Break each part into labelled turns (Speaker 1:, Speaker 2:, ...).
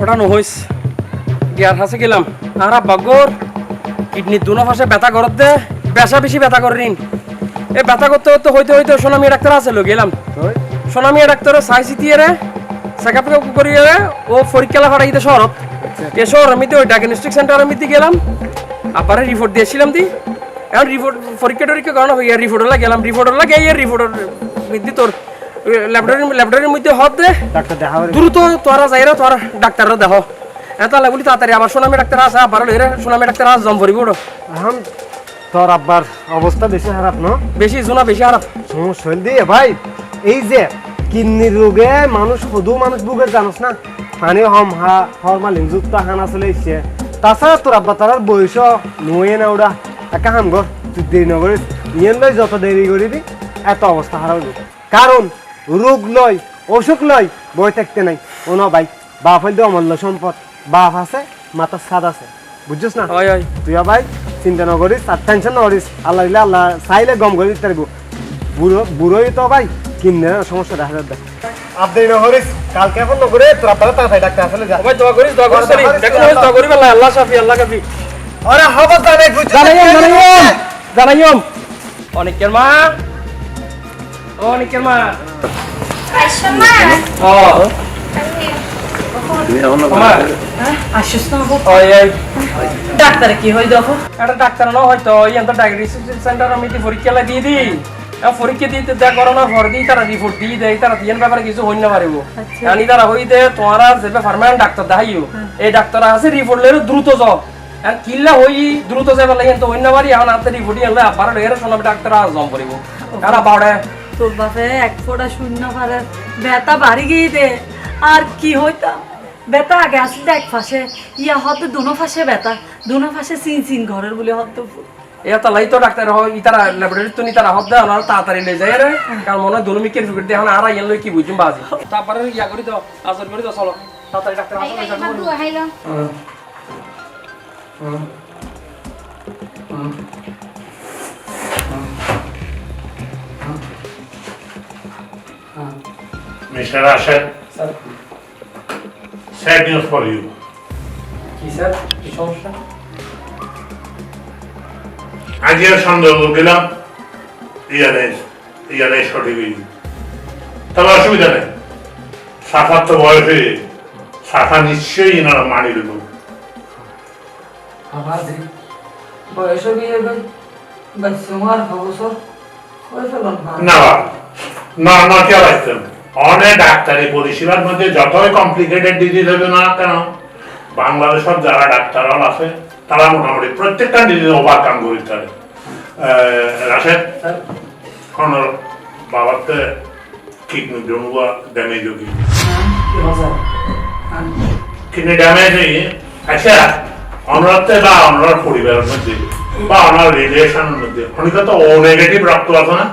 Speaker 1: ওটা নহইস গিয়ার হাসে গেলাম। আর বাগর কিডনি দুনো ব্যথা করত দে। বেশা বেশি ব্যথা করে নিন এই ব্যথা করতে করতে হইতে হইতে সোনামি ডাক্তার আছে লো গেলাম। ডাক্তার রে চেক আপ করিয়ে রে ও পরীক্ষা লেখা ইতে শহরত এ শহর আমি ওই ডায়াগনস্টিক সেন্টার আমি গেলাম। আপারে রিপোর্ট দিয়েছিলাম দি। এখন রিপোর্ট পরীক্ষা টরীক্ষা করানো হয়ে গেলাম রিপোর্ট লাগে এই রিপোর্টের ভিত্তি তোর ল্যাবরেটরি ল্যাবরেটরির মধ্যে হত দ্রুত তোরা যাই রে তোরা ডাক্তাররা দেখো। এত লাগলি তাড়াতাড়ি আবার সোনামি ডাক্তার আছে আবার লইরে সোনামি ডাক্তার আছে জম ভরিব
Speaker 2: এখন তোর আব্বার অবস্থা বেশি খারাপ ন?
Speaker 1: বেশি জোনা বেশি খারাপ।
Speaker 2: সমস্যা হইল দিয়ে ভাই এই যে কিডনি রোগে মানুষ শুধু মানুষ ভুগে জানোস না? পানি হম হা ফরমালিন যুক্ত হানা চলে তাছাড়া তোর আব্বা তার বয়স নুয়ে না ওরা একা হাম গর তুই দেরি নকরিস নিয়ে লই যত দেরি করিবি এত অবস্থা হইব। কারণ রোগ লয় অসুখ লয় বই থাকতে নাই। কোনো ভাই বাপ হইলে অমূল্য সম্পদ। বাপ আছে মাথার সাদ আছে। বুঝছিস না?
Speaker 1: হয় হয়।
Speaker 2: তুই ভাই চিন্তা নকরিস আর টেনশন নকরিস আল্লাহ দিলে আল্লাহ চাইলে গম করে দিতে পারব। বুড়ো বুড়োই তো ভাই কিনে সমস্যা দেখা যাবে। আপনি নকরিস কালকে এখন নকরে তোর আপনারা তাড়াতাড়ি ডাক্তার আসলে যা।
Speaker 1: ভাই দোয়া করিস দোয়া করিস দোয়া করিস আল্লাহ শাফি আল্লাহ কাফি।
Speaker 2: আরে হবস জানাই
Speaker 1: জানাইম জানাইম জানাইম অনেকের মা। অনেকের মা। ওই ওই।
Speaker 3: কি হয় দেখো
Speaker 1: একটা ডাক্তার না হয়তো ইয়ান তো ডায়াগনস্টিক সেন্টার আমি দি পরীক্ষা লা দিয়ে দিই। পরীক্ষা দিতে দেখ করোনার পর দিই তারা রিপোর্ট দিয়ে দেয় তারা দিয়ান ব্যাপারে কিছু হইন না পারিব। জানি তারা হই দে তোমার যে ফার্মান ডাক্তার দেখাইও। এই ডাক্তার আছে রিপোর্ট লের দ্রুত যাও আর কিল্লা হই দ্রুত যাবে লাগে তো না পারি এখন হাতে রিপোর্ট আনলে আবার লের শোনাবে ডাক্তার আজ জম করিব। আর বাড়ে
Speaker 3: তোর বাপে এক ফোঁটা শূন্য পারে। ব্যথা বাড়ি গিয়ে দে। আর কি হইতা? ব্যথা আগে আসলে এক পাশে ইয়া হতে দুনো পাশে ব্যথা। দুনো পাশে চিন চিন ঘরের বলে হতে।
Speaker 1: এটা লাই তো ডাক্তার হয় ইতারা ল্যাবরেটরি তো নি তারা হব দেয় না তাড়াতাড়ি লই যায় রে। কারণ মনে হয় দেখান আর লই কি বুঝুম বাজি। তারপরে ইয়া করি তো আসর করি তো চলো। তাড়াতাড়ি ডাক্তার
Speaker 4: Mr. Rashid,
Speaker 1: sir
Speaker 4: sad news for you.
Speaker 1: কি স্যার কি সমস্যা?
Speaker 4: আজকে সন্দেহ গেলাম ইয়ানে ইয়ানে সঠিক তবে অসুবিধা নেই। সাফার তো বয়স হয়ে সাফা নিশ্চয়ই এনারা মানি দেব
Speaker 5: আবাজি বয়স ভাই তোমার অবসর হয়ে ফেলন না
Speaker 4: না না কে রাখতেন অনেক ডাক্তারি পরিষেবার মধ্যে যতই কমপ্লিকেটেড ডিজিজ হবে না কেন বাংলাদেশের যারা ডাক্তার আছে তারা মোটামুটি প্রত্যেকটা ডিজিজ ওভারকাম করতে পারে। রাশেদ আমার বাবাতে কিডনি জমুয়া ড্যামেজ
Speaker 5: স্যার
Speaker 4: কিডনি ড্যামেজ হয়ে আচ্ছা অনরাতে বা অনরার পরিবারের মধ্যে বা অনার রিলেশনের মধ্যে। অনেকে তো ও নেগেটিভ রক্ত আছে না?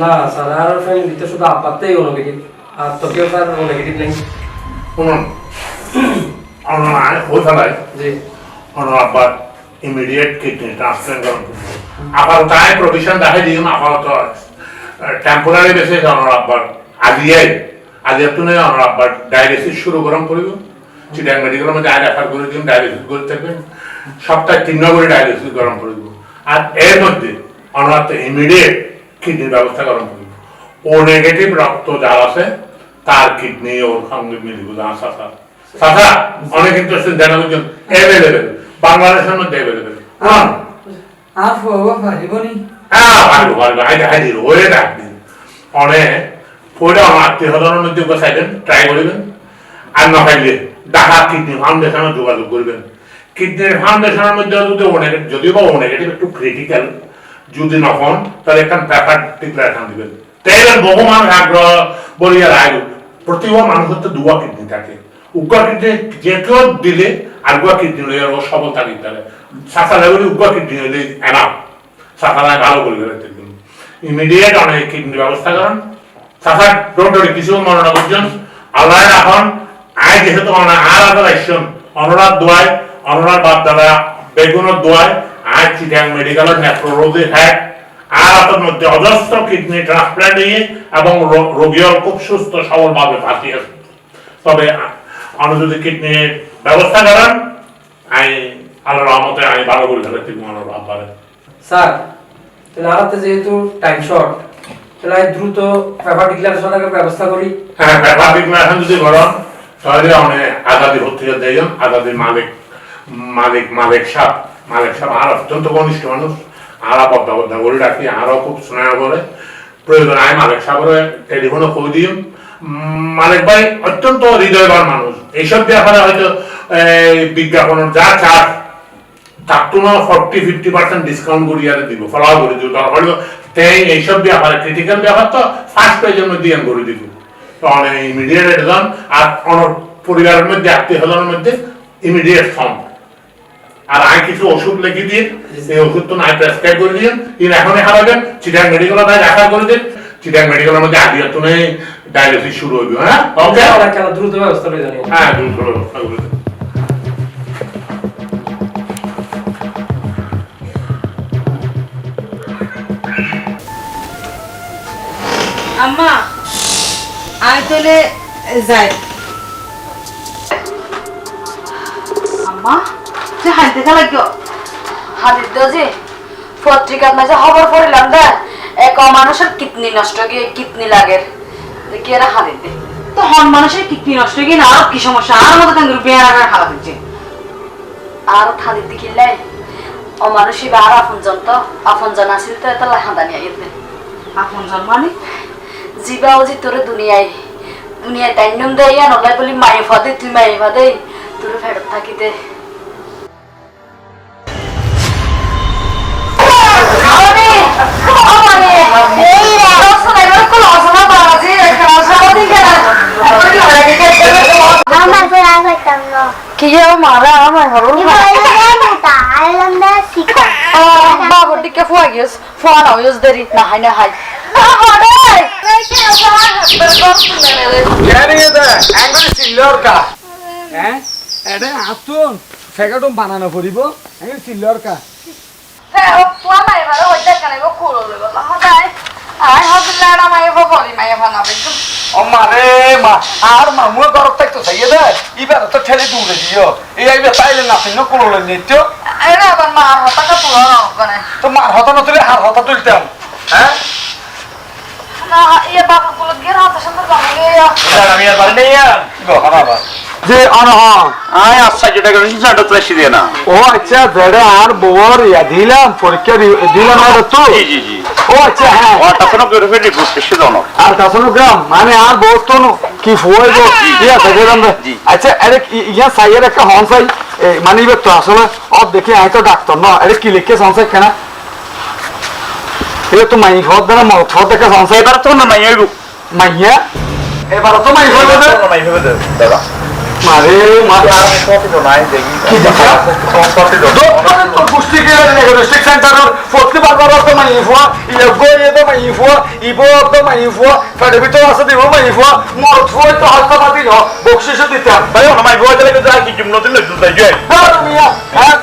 Speaker 1: না স্যার আর ফ্যামিলিতে শুধু আপাততেই ও নেগেটিভ আর তোকেও স্যার ও নেগেটিভ নেই।
Speaker 4: শুনুন অনার ফেলায়
Speaker 1: জি।
Speaker 4: অনার আব্বার ইমিডিয়েট কিডনি ট্রান্সপ্লান্ট করুন আপাতত তাই প্রভিশন দেখাই দিন আপাতত টেম্পোরারি বেসিস অনার আব্বার আজিয়াই আজিয়া তুনে অনার আব্বার ডায়ালিসিস শুরু গরম করিব। চিটাং মেডিকেলের মধ্যে রেফার করে দিন ডায়ালিসিস করে থাকবেন। সপ্তাহে তিন করে ডায়ালিসিস গরম করে দিব। আর এর মধ্যে ইমিডিয়েট কিডনির ব্যবস্থা গরম করিব ও নেগেটিভ রক্ত যার আছে তার কিডনি ওর সঙ্গে সাথা সাথা অনেক ইন্টারেস্টিং জানা বুঝছেন? অ্যাভেলেবেল বাংলাদেশের মধ্যে অ্যাভেলেবেল
Speaker 5: আর হব পারিবনি
Speaker 4: হ্যাঁ পারব পারব হাইডে হাইডে ওরে রাখবেন অনেক পরে আমার আত্মীয় স্বজনের মধ্যে বসাইবেন ট্রাই করবেন। আর না পাইলে ঢাকা কিডনি ফাউন্ডেশনে যোগাযোগ করবেন। কিডনির ফাউন্ডেশনের মধ্যে যদি ও নেগেটিভ যদিও বা ও নেগেটিভ একটু ক্রিটিক্যাল যদি না হন, তাহলে একটা পেপার ডিক্লারেশন দিবেন। তাইলে বহু মানুষ আগ্রহ বলিয়া রায় প্রতিও মানুষের তো দুয়া কিডনি থাকে। উগ্র কিডনি যে কেউ দিলে আর গুয়া কিডনি লইয়া ও সবল থাকি তাহলে সাফা লেভেলে উগ্র কিডনি হইলে এনাফ সাফালায় ভালো করে বেরোতে ইমিডিয়েট অনেক কিডনি ব্যবস্থা করেন। ডোন্ট ডরি কিছু মনে করছেন আল্লাহ এখন আয় যেহেতু অনা আর আদার অনুরাধ দোয়াই অনুরাধ বাপ দাদা বেগুনের দোয়াই আয় চিটাং মেডিকেলের নেফ্রোলজি হ্যাক আর আপনার মধ্যে অজস্র কিডনি ট্রান্সপ্লান্ট এবং রো- রোগীও খুব সুস্থ সবলভাবে বাঁচি তবে আমি যদি কিডনির ব্যবস্থা করেন আমি আল্লাহ রহমতে আমি ভালো করে ফেলে তুমি আমার বাপ পারে
Speaker 1: স্যার তাহলে আরাতে যেহেতু টাইম শর্ট তাহলে দ্রুত পেপার ডিক্লারেশনের ব্যবস্থা করি।
Speaker 4: হ্যাঁ ব্যাপার এখন যদি করেন অনেক দেয় আজাদির মালিক মালিক মালিক সাহ মালিক সাহ আর অত্যন্ত ঘনিষ্ঠ মানুষ আরা পদ্মা পদ্মা করে রাখি আরও খুব স্নেহ করে। প্রয়োজন মালিক কই দিই মালিক ভাই অত্যন্ত হৃদয়বান মানুষ। এইসব ব্যাপারে হয়তো এই, বিজ্ঞাপনের যা চাপ তার তো ফর্টি ফিফটি পার্সেন্ট ডিসকাউন্ট করি আর দিব ফলাও করে দিব। দরকার এইসব ব্যাপারে ক্রিটিক্যাল ব্যাপার তো ফার্স্ট পেজের মধ্যে আমি করে দিব। তো ইমিডিয়েট একজন আর অনেক পরিবারের মধ্যে আত্মীয় স্বজনের মধ্যে ইমিডিয়েট ফর্ম আর আমি কিছু ওষুধ লিখে দিন এই ওষুধ তো নাই প্রেসক্রাইব করে দিন ইন এখনই হারাবেন চিটাং মেডিকেলে তাই দেখা করে দিন। চিটাং মেডিকেলের মধ্যে আগে তো নেই ডায়ালিসিস শুরু হবে হ্যাঁ? ওকে?
Speaker 1: কেন দ্রুত ব্যবস্থা
Speaker 4: হ্যাঁ দূর করে ব্যবস্থা করে
Speaker 3: আম্মা আয় তাহলে যাই
Speaker 6: আম্মা তুই হাঁটতে খেলা কেউ হাঁটিতে যে পত্রিকার মাঝে খবর পড়িলাম দে এক মানুষের কিডনি নষ্ট গিয়ে কিডনি লাগে। দেখি এরা হাঁটিতে তো হন মানুষের কিডনি নষ্ট গিয়ে না আরও কি সমস্যা? আর মতো কেন বিয়ার হালা দিচ্ছে আর হাঁটিতে কিনলে ও মানুষই বা আর তো আপন জন আসিল তো এত হাঁদানি আইতে আপন জন মানে? জিবা ওজি তোরে দুনিয়ায় দুনিয়ায় তাই নিয়ম দেয় নলাই বলি ফাদে তুই ফাদে তোর ফেরত
Speaker 7: হইতাম না
Speaker 6: কি মারা আমার হলো ফুয়া গিয়েছ ফুয়া না হইস দেরি না হাই
Speaker 2: বানানো পড়িব চিল্লর কা
Speaker 6: কানে
Speaker 8: আর মামুয়ে গরত থাকতো চাইয়ে দে ইবার তো ঠেলে দূরে দিও। এই আইবে তাইলে না তিন কোলো নিত্য।
Speaker 6: মার হতাকা পুরো না ওখানে
Speaker 8: তো মার হতা না তুলে হার হতা তুলতাম। হ্যাঁ? যে অনহন
Speaker 9: আয় আচ্ছা যেটা করেন সেটা তো এসে না।
Speaker 8: ও আচ্ছা বেড়ে আর বউর ইয়া দিলাম পরীক্ষা দিলাম আর তো
Speaker 9: জি জি জি।
Speaker 8: ও আচ্ছা হ্যাঁ।
Speaker 9: ওটা কোনো করে ফেলি বুঝতে সে দাও
Speaker 8: আর কাছনো গ্রাম মানে আর তো নো কি ইয়া থাকে আচ্ছা আরে ইয়া সাইয়ের একটা হন সাই মানে তো আসলে ও দেখি আমি তো ডাক্তার না আরে কি লিখে সংসার কেনা? এটা তো মাই ঘর দ্বারা মত ঘর দেখা সংসার
Speaker 9: এবার তো না নাই এগু
Speaker 8: মাইয়া এবার তো মাই দ্বারা
Speaker 9: নাই ভেবে দে দাদা
Speaker 8: মারে মারে
Speaker 9: আমি কত তো নাই দেখি
Speaker 8: কি দেখা?
Speaker 9: সম্পত্তি দাও
Speaker 8: দোকানে তো পুষ্টি কে ডিস্ট্রিক্ট সেন্টারের ফোর্টি বারবার তো মাই ফুয়া ইয়ে গয়ে তো মাই ফুয়া ইবো তো মাই ফুয়া ফেডে ভিতর আছে দিব মাই ফুয়া মোর ফুয়া তো হালকা পাতি ন বকশিস দিতাম
Speaker 9: ভাই মাই গোয়া চলে যা কি জুম নতুন নতুন তাই জয়
Speaker 8: আর মিয়া হ্যাঁ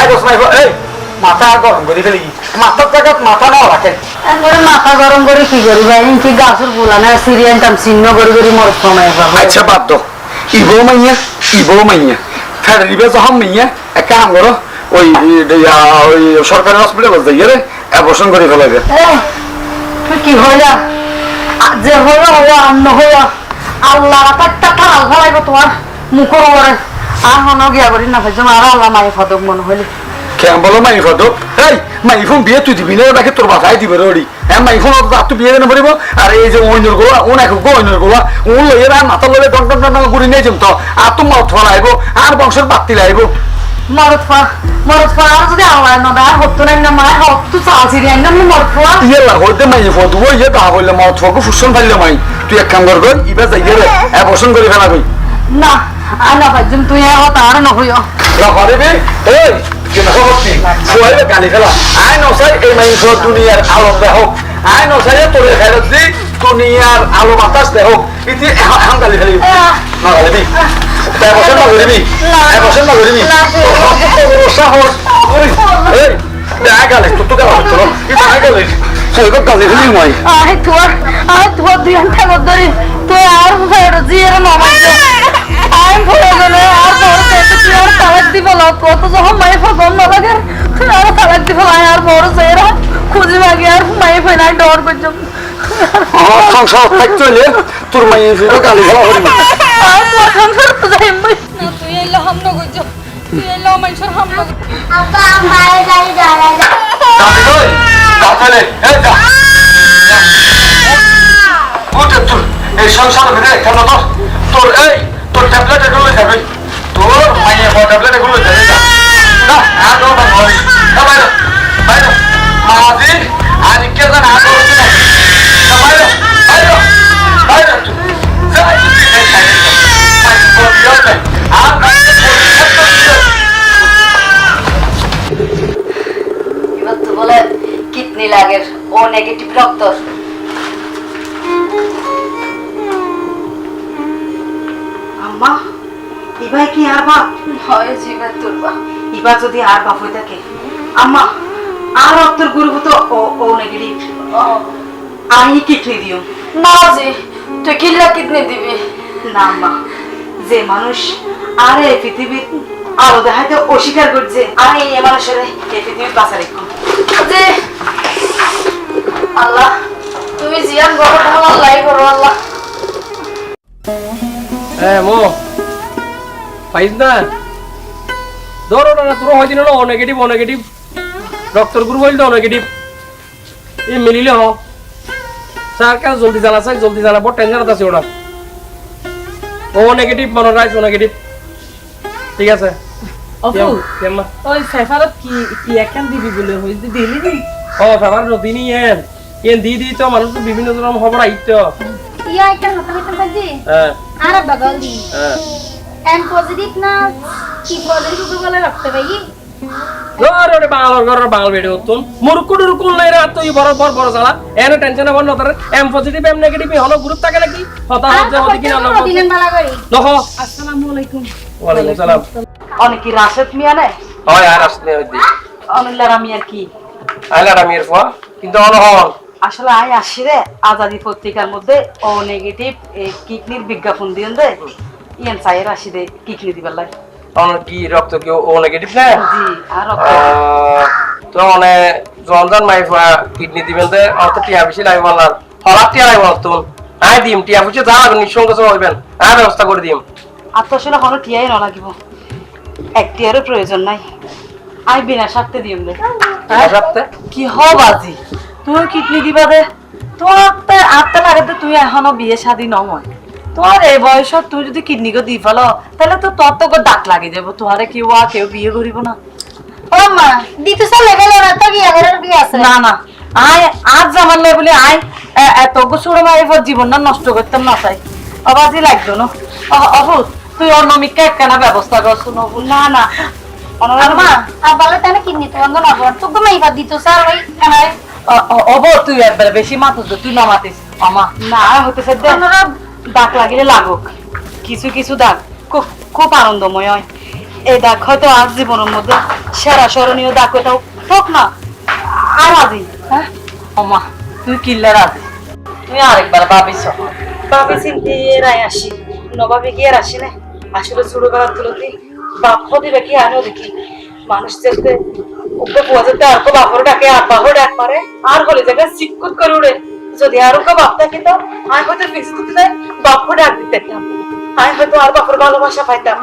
Speaker 8: আগস মাই ফুয়া এই! মাথা গরম করে ফেলি। মাথার মাথা না রাখে।
Speaker 6: একবারে মাথা গরম করে কি করি ভাই? কি গাছের ফুলানে সিরিয়ান টাম চিহ্ন করে করে মর সময় পাবো
Speaker 8: আচ্ছা বাদ দাও ইবো মাইয়া ইবো মাইয়া। যখন মাইয়া এক কাম করো ওই ওই সরকারি হসপিটালে যাইয়ে রে অ্যাবর্শন করে ফেলাবে
Speaker 6: কি হইলা যে হইয়া হইয়া অন্য হইয়া আল্লাহ একটা তাল ফলাইব তোমার মুখর ওরে আর হন গিয়া করি না ভাই আর আল্লাহ মাই ফদক মনে হইলি
Speaker 8: কেন বলো মাই ফটো এই মাই ফোন বিয়ে তুই দিবি না ওটাকে তোর বাসায় দিবে রে হ্যাঁ মাই ফোন তুই বিয়ে কেন পারিব আর এই যে অন্যর গোলা ও না গো অন্যর গোলা। ও লইয়ে না মাথা লইলে টন টন টন ঘুরি নিয়ে যাম তো। আর তো মত ফলাইব আর বংশের বাত্তি লাইব।
Speaker 6: মরত ফা মরত ফা আর যদি আল্লাহ না দা হতো না মাই হতো চাল সিরিয়ান না মরত ফা
Speaker 8: ইয়ে লাগতে মাই ফটো ও ইয়ে দা বললে মত ফকু ফুসন ফাইলে মাই। তুই এক কাম কর গই ইবা যাইয়ে রে অ্যাবর্শন করে ফেলাবি
Speaker 6: না আর না ভাই তুই হতা আর না হইয়া
Speaker 8: রাখবে এই হচ্ছি ফুয়াইলে গালি ফেলা আই নসাই এই মাই ফটো দুনিয়ার আলো দেহ আই নসাই তোরে ফেরত দি দুনিয়ার আলো বাতাস দেহ ইতি এখন গালি ফেলি না গালি দি এবছর না করিবি এবছর না করিবি সাহস এই দেখা গেলে তো তো গেল তো এটা গেলে সৈকত গালি খেলি মই।
Speaker 6: আয় তোর আয় তোর দুই ঘণ্টা ধরে তুই আর নমাই আয় ভরে গেলে আর বড় চেয়ে তুই আর তালাক দিব না? কত যখন মাই ফসল না লাগে তুই আর তালাক দিব আয় আর বড় চেয়ে খুঁজি মাগি আর মাই ফেনা ডর করছ
Speaker 8: আমার সংসার থাকতে হইলে তোর মাইয়ের সৈকত গালি খেলা হইবে
Speaker 6: আর তোর সংসার তো যাই মই
Speaker 3: তুই এলো হাম নগজ তুই এলো মানুষের হাম নগজ
Speaker 7: আব্বা মায়ের গাড়ি দাঁড়ায়
Speaker 8: গালি কই গাছালে এই যা। ওটা তোর এই সংসার ভিতরে কেন তোর তোর এই তোর ট্যাবলেট এগুলো যাবে তোর মাইয়ে বড় ট্যাবলেট এগুলো যাবে না আর তো না হয় না বাইরে বাইরে মাঝি আর কে জানা আর হচ্ছে না বাইরে বাইরে বাইরে যা তুই এই সাইডে তোর আর
Speaker 6: এবার তো বলে কিডনি লাগের ও নেগেটিভ রক্ত হয় তুলবা।
Speaker 10: ইবা যদি আর বাপ হয়ে থাকে আম্মা আর রক্তের গ্রুপ তো ও ও আমি কিডনি দিও?
Speaker 6: না জি তুই কিল্লা কিডনি দিবি।
Speaker 10: না আম্মা যে মানুষ আর এই পৃথিবীর আলো দেখাইতে অস্বীকার করছে আর এই মানুষের এই পৃথিবীর বাঁচা রেখো
Speaker 6: জি আল্লাহ তুমি জিয়ান গরো ভালো আল্লাহ করো আল্লাহ।
Speaker 1: হ্যাঁ মো পাইস না? ধরো না তোর হয়তো না O negative O negative doctor group হইল তো নেগেটিভ এই মিলিলে হ। স্যার কেন জলদি জানা স্যার? জলদি জানা বড় টেনশন আছে ওরা ও নেগেটিভ মনে রাখছ নেগেটিভ ঠিক আছে।
Speaker 3: ওই কি কি একখান দিবি বলে হইছে দিলি নি?
Speaker 1: ও ফেভার নদিনই এন এন দি দি তো মানুষ বিভিন্ন ধরনের খবর আইত
Speaker 7: ইয়া একটা বাজি
Speaker 1: হ্যাঁ
Speaker 7: আর বাগাল দি।
Speaker 1: হ্যাঁ
Speaker 7: এম পজিটিভ না কি পজিটিভ বলে রাখতে পাই
Speaker 1: ধর ওরে বাংলার ঘরের বেড়ে হতুন মুরুকু টুরুকু নাই রে তুই বড় বড় বড় জ্বালা। এনে টেনশন হবার নতর এম পজিটিভ এম নেগেটিভ হলো গ্রুপ থাকে নাকি? হতা হতে হতে কি না
Speaker 7: দিলেন বালা করি।
Speaker 1: নহ।
Speaker 3: আসসালামু আলাইকুম।
Speaker 1: ওয়ালাইকুম সালাম।
Speaker 10: অনেকে রাশেদ মিয়া নেয়
Speaker 1: হয় আর আসলে হইদি
Speaker 10: অনিল্লার আমি কি?
Speaker 1: আইলা কিন্তু হল
Speaker 10: আসলে আই আসি রে। আজাদি পত্রিকার মধ্যে ও নেগেটিভ কিডনির বিজ্ঞাপন দিয়েন দে ইয়ান আসি দে কিডনি দিবার লাগে?
Speaker 1: অন কি রক্ত কি ও নেগেটিভ না
Speaker 10: জি আর
Speaker 1: আহ, তো মানে জনজন মাইফা কিডনি দিবেন তে অত টিয়া বেশি লাগবে টিয়া লাগবে তুন আই দিম টিয়া বুঝে যা নিঃসঙ্গ হইবেন আর ব্যবস্থা করে দিম।
Speaker 10: আর তো আসলে কোনো টিয়াই ন লাগিব। একটিয়ারও প্রয়োজন নাই। আই বিনা স্বার্থে দিম দে।
Speaker 1: সপ্তাহে
Speaker 10: কি আজি? তুমি কিডনি দিবা দে। তোমার আটটা লাগে তুই এখনও বিয়ে শাদী নময় তোমার এই বয়সত তুই যদি কিডনি গো দি ফেলো তাহলে তো তোর তো গো দাঁত লাগি যাব। তোমারে কেউ আর কেউ বিয়ে করিব না।
Speaker 7: ও মা দিতে সব লেগে না? তো কি আছে?
Speaker 10: না না। আয় আজ জামালে বলে আয়। এত গোসুড়ো মারি পর জীবনটা নষ্ট করতাম না চাই অবাজি লাগতো না। অবুত তুই একখানা ব্যবস্থা করছ না না।
Speaker 7: মা কিডনি তো না বল তো ঘুমাই বা স্যার ওই
Speaker 10: অব তুই একবার বেশি মাতুস তুই না মাতিস। আমা না হতেছে দে দাগ লাগিলে লাগুক। কিছু কিছু দাগ খুব খুব আনন্দময় হয়। এই দাগ হয়তো আজ জীবনের মধ্যে সেরা স্মরণীয় দাগ ওটাও হোক না। আর আজি হ্যাঁ? অমা তুই কিল্লার আজি। তুই আরেকবার ভাবিস ভাবি চিন্তি এরাই আসি। নবাবি কি আর আসি না? আসলে ছোট বেলার তুলতি। বাপ দিবে কি আনো দেখি। মানুষ যেতে ওকে বুয়া যেতে আর বাপর ডাকে আর বাপর ডাক মারে। আর হলে জায়গা চিকুত করে উড়ে। যদি আর ওকে বাপ থাকে তো আমি হয়তো বেশি দিতে যাই বাপর ডাক দিতে আমি হয়তো আর বাপর ভালোবাসা পাইতাম।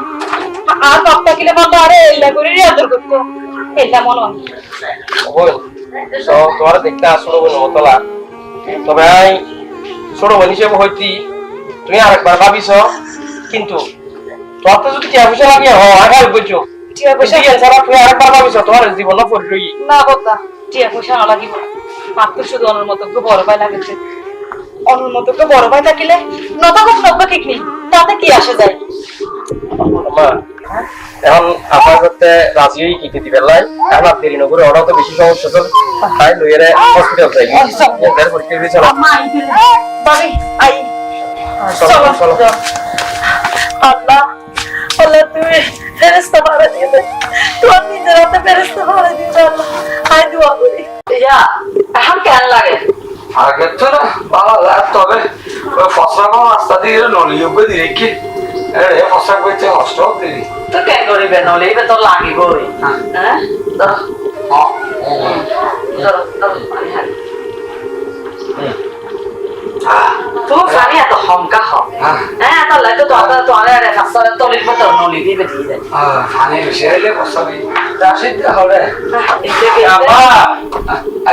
Speaker 10: আর বাপ থাকিলে মতো আরে এল্লা করে আদর করতো। এল্লা মনে হয়।
Speaker 1: তোমার দেখতে আসলো মতলা তবে আই ছোট বোন হিসেবে হইতি তুমি আরেকবার ভাবিস কিন্তু তোর তো যদি টিয়া পয়সা লাগে হ আগে বুঝছ?
Speaker 10: টিয়া পয়সা
Speaker 1: আরেকবার ভাবিস তোমার জীবন পড়লই
Speaker 10: না কথা টিয়া পয়সা না লাগিব। মাত্র শুধু অনর মতো বড় ভাই লাগেছে। অনর মতো বড় ভাই থাকিলে নতা খুব নব্বা ঠিক নেই তাতে কি আসে যায়?
Speaker 1: এখন আপনার করতে রাজি হয়ে কি দিতে বেলায় এখন আর দেরি নগরে তো বেশি সমস্যা তো তাই লইয়ারে হসপিটাল যাই। এদের পরীক্ষা দিয়ে চলো।
Speaker 10: মা আই
Speaker 1: চলো চলো
Speaker 10: আল্লাহ আল্লাহ তুমি ফেরেস্তা মারা দিয়ে দে তোমার নিজের হাতে ফেরেস্তা মারা দিয়ে আল্লাহ। আই দোয়া করি। ইয়া এখন কেন লাগে
Speaker 8: আগে তো না ভালো লাগে তবে ওই ফসলা কোনো রাস্তা দিয়ে নলিয়োগ্য দিয়ে কি এ ফসলা করতে কষ্ট দিদি
Speaker 10: তো কেন করিবে নহলে এইবার তো লাগিবই হ্যাঁ ধরো ধরো ধরো তুমি পানি এত হমকা হ হ্যাঁ তো তোমার তোমার রাস্তার তলির মতো নলি দিবে দিয়ে দেয়
Speaker 8: পানি বেশি আইলে ফসলা দিই রাশিদ হবে
Speaker 1: আব্বা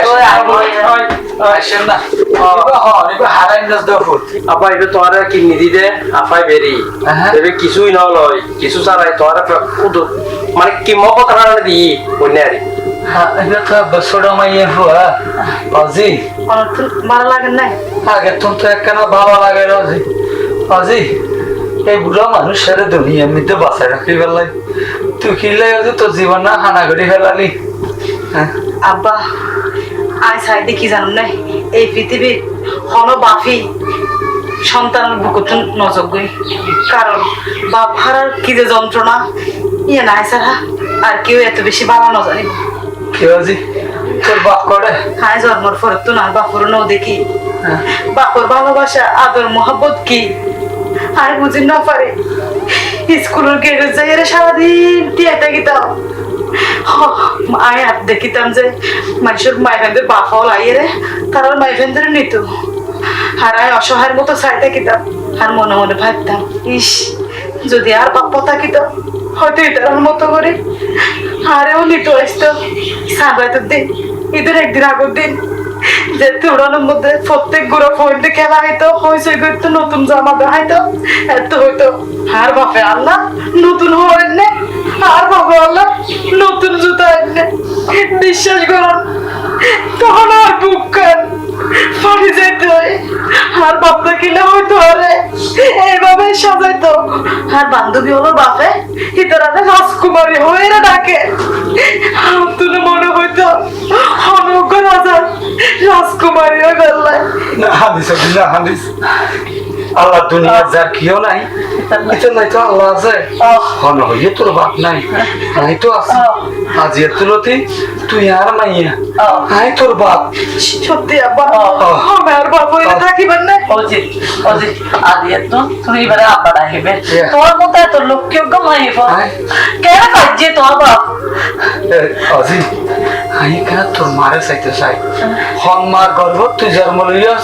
Speaker 10: ওই আইবো, ওই।
Speaker 8: আসেন না নিবা হ নিবা হারাই নাচ দেখো
Speaker 1: আপা এটা তোমার কিডনি দিতে আপাই বেরি
Speaker 8: হ্যাঁ।
Speaker 1: এবে কিছুই না লয় কিছু তোমার কুদু মানে কি মকত হারানো দি বন্যা আরে
Speaker 8: এটা তো বছর মাইয়ে হুয়া
Speaker 10: তো লাগে না
Speaker 8: আগে ভালো লাগে অজি অজি এই বুড়া মানুষ দুনিয়া এমনিতে বাঁচায় রাখি ফেলাই তুই কিনলে অজি তোর জীবন না হানা করে ফেলালি হ্যাঁ
Speaker 10: আব্বা আই সাইডে কি জানুম না এই পৃথিবীর হন বাফি সন্তানের বুকুত নজর গই কারণ বাপ হারার কি যে যন্ত্রণা ইয়ে নাই সারা আর কেউ এত বেশি ভালো ন জানি
Speaker 8: কি অজি তোর বাপ করে
Speaker 10: হাই জন্মর পরে তো না বাপর ন দেখি।
Speaker 8: হ্যাঁ।
Speaker 10: বাপর ভালোবাসা আদর মোহাব্বত কি? আর বুঝি না পারে। স্কুলের গেটে যাই রে সারাদিন টিয়াটা গিতাম আয় আর দেখিতাম যে মানুষের মাইফেনদের বাপাও লাগিয়ে রে তারা মাইফেনদের নিত। আর আয় অসহায়ের মতো চাই থাকিতাম আর মনে মনে ভাবতাম ইস যদি আর বাপ্পা থাকিত হয়তো এটার মতো করে। আরেও নিত আসতো সানরাইতের দিন। ঈদের একদিন আগের দিন। যে উড়ানোর মধ্যে প্রত্যেক গুড়ো পয়েন্টে খেলা হইতো, হইচই করতো, নতুন জামা দেখাইতো, এত হইতো। আর বাপে আল্লাহ, নতুন হওয়ার নে আর বাবা আল্লাহ, নতুন জুতা এনে। বিশ্বাস করুন তখন আর বুক কান ফাটি যেতে আর বাপটা কিনে হয়তো আরে, এইভাবে সাজাইতো। আর বান্ধবী হলো বাপে ইতারাতে রাজকুমারী হয়ে ডাকে। তুলে মনে হইতো অনজ্ঞ রাজার রাজকুমারী হয়ে গেলায়
Speaker 8: না হাদিস না হাদিস। আল্লাহ দুনিয়া যার কেউ নাই এটা নাই। তো আল্লাহ আছে। হন হইয়ে তোর বাপ নাই নাই তো আছে। আজি তুলতি তুই আর মাইয়া হাই তোর বাপ।
Speaker 10: সত্যি আব্বা
Speaker 8: আহ।
Speaker 10: আমি আর বাপ হইলে। থাকিবেন না?
Speaker 5: এত তুমি এবারে আব্বা ডাকিবে. তোমার মতো এত লক্ষ্য মাইব
Speaker 8: আয়।
Speaker 5: কেন কাজে তোমার বাপ
Speaker 8: কেন তোর মারে চাইতে চাই? হন মার গর্ভ তুই জন্ম লইয়াস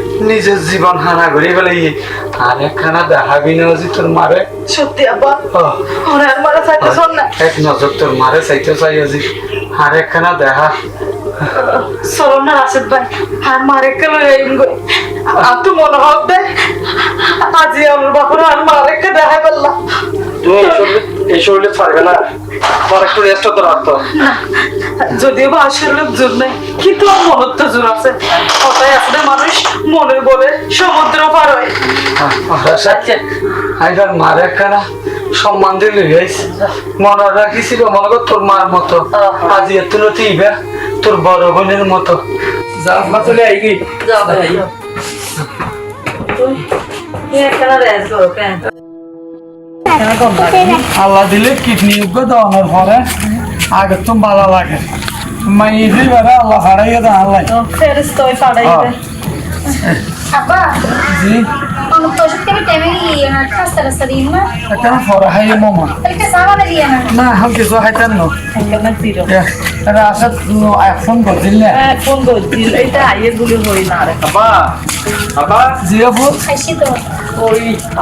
Speaker 8: নিজের জীবন হানা ঘুরি ফেলে আর একখানা দেখাবি না যে তোর মারে?
Speaker 10: সত্যি আব্বা
Speaker 8: আহ,
Speaker 10: ওরে আর মারা চাইতে শোন না।
Speaker 8: এক নজর তোর মারে চাইতে চাই আজি। আর একখানা দেখা।
Speaker 10: চলো না রাশেদ ভাই আর মারে কেন এইম গই আর তো মনে হবে আজি আমার বাপর আর মারে দেখা পেলাম
Speaker 1: তুমি এই শরীরে এই না। তোমার একটু রেস্ট হতে রাখতো
Speaker 10: যদিও বা আসলে জোর নেই কিন্তু মনের তো জোর আছে। কথাই আসলে মানুষ মনের বলে সমুদ্র পার হয়।
Speaker 8: আইবার মারে একখানা সম্মান দিলে মনে রাখিছিল মনে কর তোর মার মতো। আজি এত নতি ইবা তোর বড় বোনের মতো।
Speaker 1: যা মা চলে আইগি
Speaker 5: যাও ভাই। তুই কেন
Speaker 8: আল্লাহ দিলে কিডনি দেওয়ানোর পরে আগে তো ভালো লাগে। মাই ইজি বেড়া আল্লাহ হারাইয়া দেওয়া আল্লাহ। জি।
Speaker 7: অন্য তো ওষুধ কেমন টাইমে গিয়ে না রাস্তা রাস্তা দিন না
Speaker 8: একটা ফরা হাই মামা
Speaker 7: তাহলে সামানে দিয়ে না
Speaker 8: না হাল কিছু হাইতেন না
Speaker 10: এখানে দিরো
Speaker 8: এটা আসা ফোন করছিল না
Speaker 10: হ্যাঁ ফোন করছিল এটা আইয়ের গুলি হই না রে
Speaker 1: আব্বা আব্বা
Speaker 8: জি আপু
Speaker 7: খাইছি তো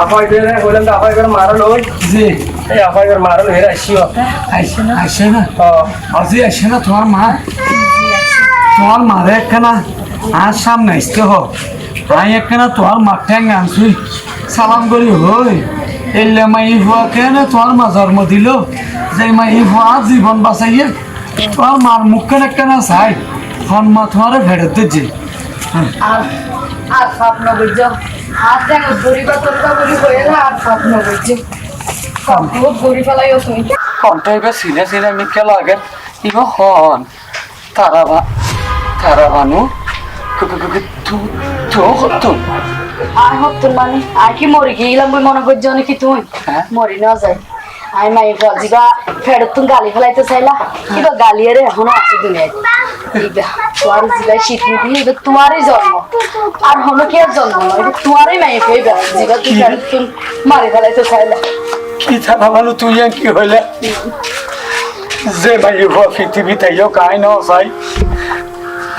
Speaker 1: আপা এবারে বললাম তো আপা এবারে মারল ওই
Speaker 8: জি
Speaker 1: এই আপা এবার মারল হেরে আসিও
Speaker 8: আইসে না আইসে না
Speaker 1: ও
Speaker 8: আজি আইসে না তোমার মা তোমার মারে একখানা আর সামনে আসতে হোক আমি একখানা তোমার মার ঠ্যাং আনছি। সালাম করি হই। এলে মাই হুয়া কেন তোমার মা জন্ম দিল। যে মাই হুয়া জীবন বাঁচাইয়ে তোমার মার মুখ কেন একখানা চাই। হন মা তোমার ফেরত দিচ্ছে
Speaker 7: আর আর স্বপ্ন বুঝছ? হাত দেখো গরিবা তরিবা গরি হয়ে আর স্বপ্ন বুঝছ? বহুত গরি ফেলাইও তুমি
Speaker 8: কণ্ঠে এবার সিনে সিনে মিকে লাগে। ইবা হন। তারা তারা বানু। তো হতুন
Speaker 6: আর হতুন মানে আর কি মরি গিয়েছিলাম বই মনে করছি অনেক তুই?
Speaker 8: হ্যাঁ।
Speaker 6: মরি না যায় আমি মাই জিবা ফেরত তুমি গালি ফেলাইতে চাইলা? কিবা গালি আরে এখনও আছে দুনিয়ায়। তোমার জিবা শীত নিবি তোমারই জন্ম। আর হলো কি আর জন্ম নয় এটা তোমারই মাই ফেইবা জিবা তুই ফেরত তুমি মারি ফেলাইতে চাইলা।
Speaker 8: কি থাকা ভালো তুই কি হইলে? যে ভাই পৃথিবী তাইও কাই ন চাই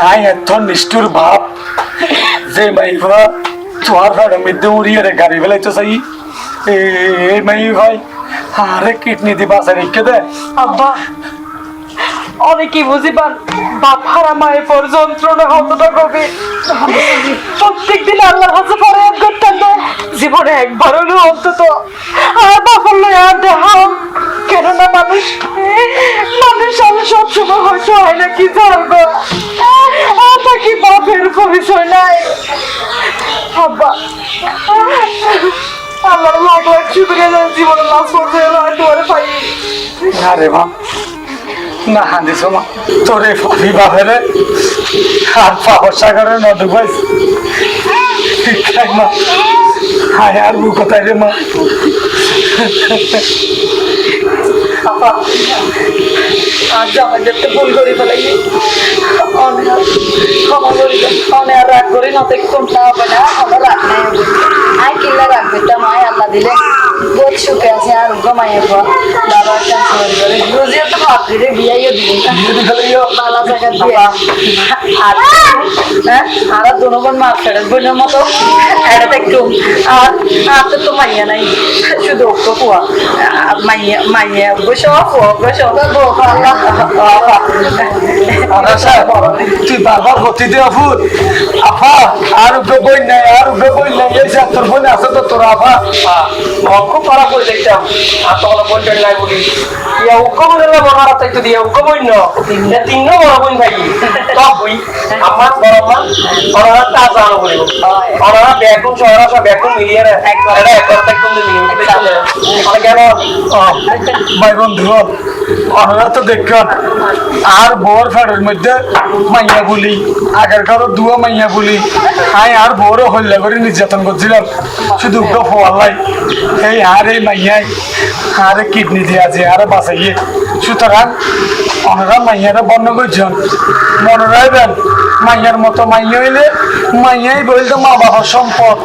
Speaker 8: আই এত নিষ্ঠুর ভাব যে ভাই তোমার ভাড়া মধ্যে উড়িয়ে রে গাড়ি ফেলাইতে চাই এ মাই ভাই আরে কিডনি দি বাসা রেখে দে
Speaker 10: আব্বা অনেকে বুঝি পান বাপ হারা মায়ের পর যন্ত্রণা কতটা গভীর প্রত্যেক দিন আল্লাহর কাছে ফরিয়াদ করতেন না জীবনে একবার হলেও অন্তত আর বাপর লয় আর দেখাও কেননা মানুষ মানুষ আমি সবসময় হয়তো হয় না, কি জানব? আর থাকি বাপের পরিচয় নাই। আব্বা, আল্লাহর লাখ লাখ শুক্রিয়া জানি জীবনে লাভ করতে হলো আর তোমার পাই
Speaker 8: না রে মা। না হাঁদিস মা তোরে ফাঁকি বাপেরে আর পাহর সাগরে পাইস। খাই মা? হায় আর বু কোথায় রে মা?
Speaker 10: আপা, আজ আমার যেতে ভুল করি ফেলাই অনেক ক্ষমা করি অনেক আর রাগ করি না তো হবে না, আমার রাগ নেই।
Speaker 6: আই কিল্লা রাখবে তা মায় আল্লাহ দিলে। বহুত সুখে আছে আর গমাইয়ে পর বাবা ট্রান্সফার করে বুঝিয়ে তো ভাবছি রে বিয়াইও দিবি বালা জায়গা দিয়ে আর হ্যাঁ আর দুনগণ মা ফেরত বোনের মতো। এটা একটু আর আর তো তো মাইয়া নাই। শুধু ওকে কুয়া মাইয়া মাইয়া বসে বসে। আল্লাহ
Speaker 8: আদা সাহেব তুই বারবার হতি দে আফা। আর বই নাই আর বই নাই। এই যে তোর বোন আছে তো তোর আফা।
Speaker 1: খুব খারাপ করে দেখতাম। আর তখন বলতেন নাই বলি ইয়া উকম দিলে বড় হারা তাই তো দিয়া উকম বইন তিন বড় বইন থাকি সব বই। আমার বড় মা বড় হারা তা জানো বলিব বড় হারা ব্যাকুম শহর আসা ব্যাকুম মিলিয়ে রে। একবার এটা একবার একদম মিলিয়ে মানে কেন?
Speaker 8: ভাই বন্ধু আমরা তো দেখলাম আর বর ফেরের মধ্যে মাইয়া বলি আগের কারও দুয়া মাইয়া বলি। আই আর বড় হল্লা করে নির্যাতন করছিলাম। শুধু উগ্র ফোয়াল্লাই এই আর মাইয়াই আরে কিডনি দিয়ে আছে আরে বাঁচাইয়ে। সুতরাং ওনারা মাইয়ারা বন্ধ করছেন মনে রাখবেন মাইয়ার মতো মাইয়া হইলে মাইয়াই বলতো মা বাবার সম্পদ।